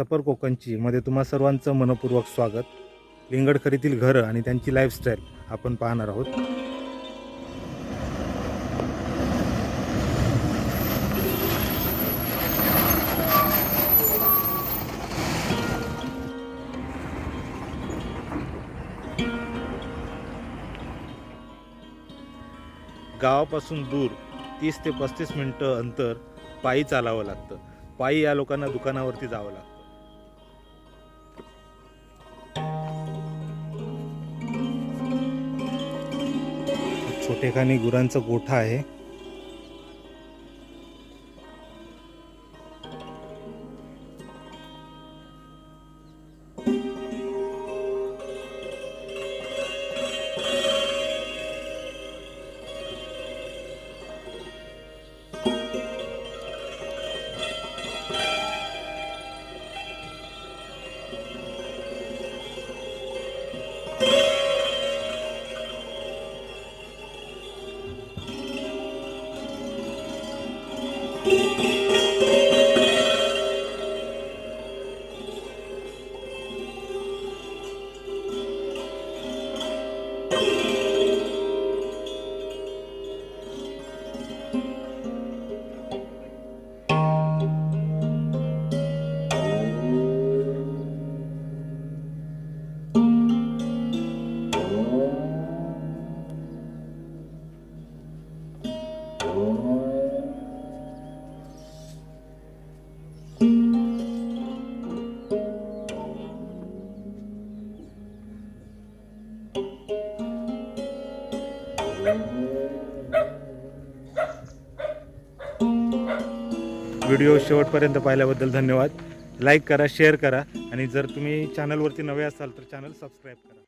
चपर कोकणची मध्ये तुम्हा सर्वांचं मनपूर्वक स्वागत. लिंगडखरीतील घरं आणि त्यांची लाईफस्टाईल आपण पाहणार आहोत. गावापासून दूर तीस ते पस्तीस मिनटं अंतर पायी चालावं लागतं. पायी या लोकांना दुकानावरती जावं लागतं. छोटेखानी गुरांचा गोठा आहे. Oh. व्हिडिओ शेवटपर्यंत पाहिल्याबद्दल धन्यवाद. लाईक करा शेअर करा आणि जर तुम्ही चॅनलवरती नवे असाल तर चॅनल सबस्क्राईब करा.